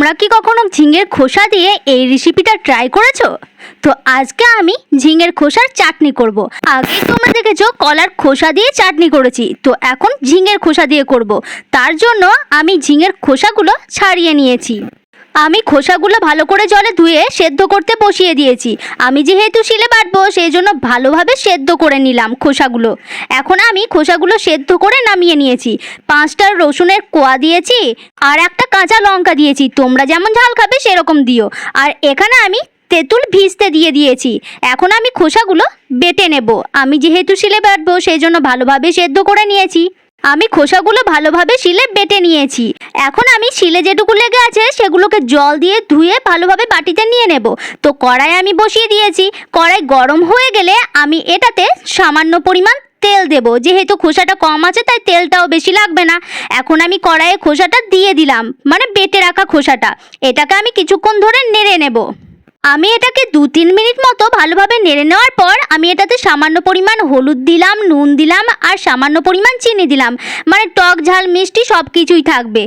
তোমরা কি কখনো ঝিঙের খোসা দিয়ে এই রেসিপিটা ট্রাই করেছ তো আজকে আমি ঝিঙের খোসার চাটনি করব। আগে তোমরা দেখেছ কলার খোসা দিয়ে চাটনি করেছি, তো এখন ঝিঙের খোসা দিয়ে করব। তার জন্য আমি ঝিঙের খোসাগুলো ছাড়িয়ে নিয়েছি আমি খোসাগুলো ভালো করে জলে ধুয়ে সেদ্ধ করতে বসিয়ে দিয়েছি। আমি যেহেতু শিলে বাটবো সেই জন্য ভালোভাবে সেদ্ধ করে নিলাম খোসাগুলো। এখন আমি খোসাগুলো সেদ্ধ করে নামিয়ে নিয়েছি। পাঁচটা রসুনের কোয়া দিয়েছি আর একটা কাঁচা লঙ্কা দিয়েছি। তোমরা যেমন ঝাল খাবে সেরকম দিও। আর এখানে আমি তেঁতুল ভিজতে দিয়ে দিয়েছি। এখন আমি খোসাগুলো বেটে নেব। আমি যেহেতু শিলে বাটবো সেই জন্য ভালোভাবে সেদ্ধ করে নিয়েছি। আমি খোসাগুলো ভালোভাবে শিলে বেটে নিয়েছি। এখন আমি শিলে যেটুকু লেগে আছে সেগুলোকে জল দিয়ে ধুয়ে ভালোভাবে বাটিতে নিয়ে নেব। তো কড়াই আমি বসিয়ে দিয়েছি। কড়াই গরম হয়ে গেলে আমি এটাতে সামান্য পরিমাণ তেল দেব। যেহেতু খোসাটা কম আছে, তাই তেলটাও বেশি লাগবে না। এখন আমি কড়াইয়ে খোসাটা দিয়ে দিলাম। মানে বেটে রাখা খোসাটা। এটাকে আমি কিছুক্ষণ ধরে নেড়ে নেব। আমি এটাকে দু তিন মিনিট মতো ভালোভাবে নেড়ে নেওয়ার পর আমি এটাতে সামান্য পরিমাণ হলুদ দিলাম, নুন দিলাম আর সামান্য পরিমাণ চিনি দিলাম। মানে টক, ঝাল, মিষ্টি সব কিছুই থাকবে।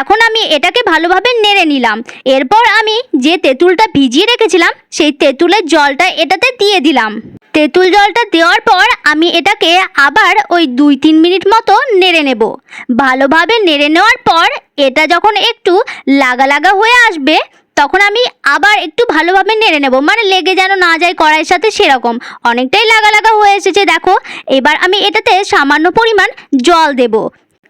এখন আমি এটাকে ভালোভাবে নেড়ে নিলাম। এরপর আমি যে তেঁতুলটা ভিজিয়ে রেখেছিলাম, সেই তেঁতুলের জলটা এটাতে দিয়ে দিলাম। তেঁতুল জলটা দেওয়ার পর আমি এটাকে আবার ওই দুই তিন মিনিট মতো নেড়ে নেব। ভালোভাবে নেড়ে নেওয়ার পর এটা যখন একটু লাগা লাগা হয়ে আসবে তখন আমি আবার একটু ভালোভাবে নেড়ে নেব। মানে লেগে যেন না যায় কড়াইয়ের সাথে সেরকম। অনেকটাই লাগা লাগা হয়ে এসেছে, দেখো। এবার আমি এটাতে সামান্য পরিমাণ জল দেব।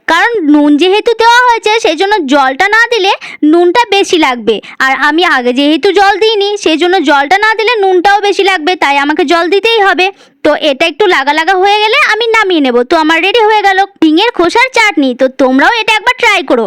কারণ নুন যেহেতু দেওয়া হয়েছে সেই জন্য জলটা না দিলে নুনটা বেশি লাগবে। আর আমি আগে যেহেতু জল দিইনি সেই জন্য জলটা না দিলে নুনটাও বেশি লাগবে, তাই আমাকে জল দিতেই হবে। তো এটা একটু লাগা লাগা হয়ে গেলে আমি নামিয়ে নেব। তো আমার রেডি হয়ে গেল ঝিঙের খোসার চাটনি। তো তোমরাও এটা একবার ট্রাই করো।